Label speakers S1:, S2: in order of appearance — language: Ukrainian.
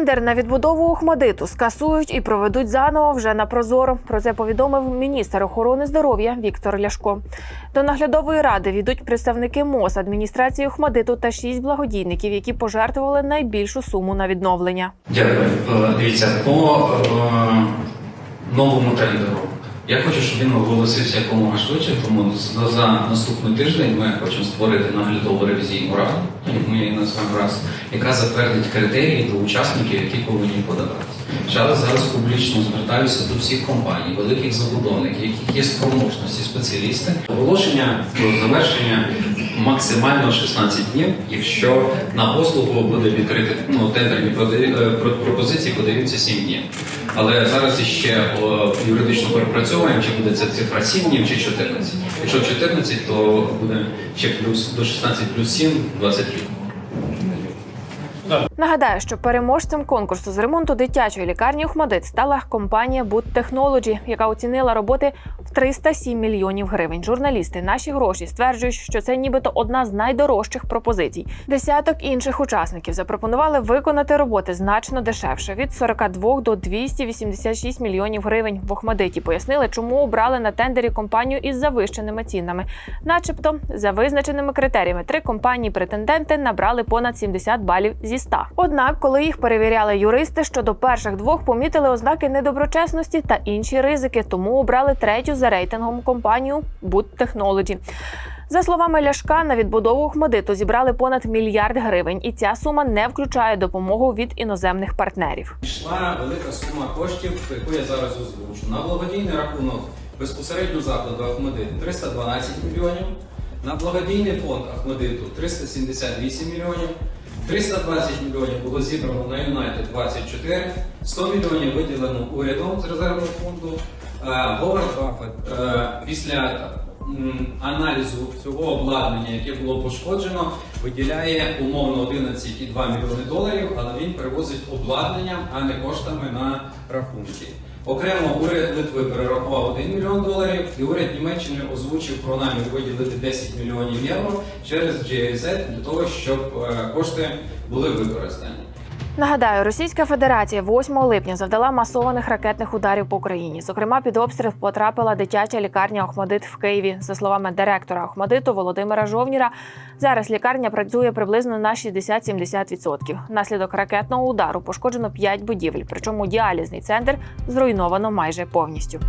S1: Тендер на відбудову Охмадиту скасують і проведуть заново вже на прозоро. Про це повідомив міністр охорони здоров'я Віктор Ляшко. До наглядової ради війдуть представники МОЗ, адміністрації Охмадиту та шість благодійників, які пожертвували найбільшу суму на відновлення.
S2: Дякую. Е, Дивіться, по е, новому тендеру. Я хочу, щоб він оголосився якомога швидше, тому за, наступний тиждень ми хочемо створити наглядову ревізійну раду, ми її назвемо раз, яка затвердить критерії до учасників, які повинні подаватися. Зараз зараз публічно звертаюся до всіх компаній, великих забудовників, яких є спроможності, спеціалісти. Оголошення про завершення максимально 16 днів, якщо на послугу буде відкрити ну, тендерні е, про- пропозиції подаються 7 днів. Але зараз іще о, юридично перепрацьовуємо, чи буде ця цифра 7 днів чи 14. Якщо 14, то буде ще плюс до 16 плюс 7 20 днів.
S1: Нагадаю, що переможцем конкурсу з ремонту дитячої лікарні Охмадит стала компанія Technology, яка оцінила роботи в 307 мільйонів гривень. Журналісти наші гроші стверджують, що це нібито одна з найдорожчих пропозицій. Десяток інших учасників запропонували виконати роботи значно дешевше від 42 до 286 мільйонів гривень. В Охмадиті пояснили, чому обрали на тендері компанію із завищеними цінами. Начебто, за визначеними критеріями, три компанії претенденти набрали понад 70 балів зі 100. Однак, коли їх перевіряли юристи, щодо перших двох помітили ознаки недоброчесності та інші ризики, тому обрали третю за рейтингом компанію Boot Technology. За словами Ляшка, на відбудову Охмадиту зібрали понад мільярд гривень, і ця сума не включає допомогу від іноземних партнерів.
S3: Йшла велика сума коштів, яку я зараз озвучу. На благодійний рахунок безпосередньо закладу Ахмедиту 312 мільйонів, на благодійний фонд Ахмедиту 378 мільйонів, 320 мільйонів було зібрано на Юнайтед 24, 100 мільйонів виділено урядом з резервного фонду. Е, Говард Баффет е, після аналізу цього обладнання, яке було пошкоджено, виділяє умовно 11,2 мільйони доларів, але він перевозить обладнанням, а не коштами на рахунки. Окремо уряд Литви перерахував 1 мільйон доларів, і уряд Німеччини озвучив про намір виділити 10 мільйонів євро через GIZ для того, щоб е, кошти були використані.
S1: Нагадаю, Російська Федерація 8 липня завдала масованих ракетних ударів по Україні. Зокрема, під обстріл потрапила дитяча лікарня Охмадит в Києві. За словами директора Охмадиту Володимира Жовніра, зараз лікарня працює приблизно на 60-70%. Внаслідок ракетного удару пошкоджено 5 будівель, причому діалізний центр зруйновано майже повністю.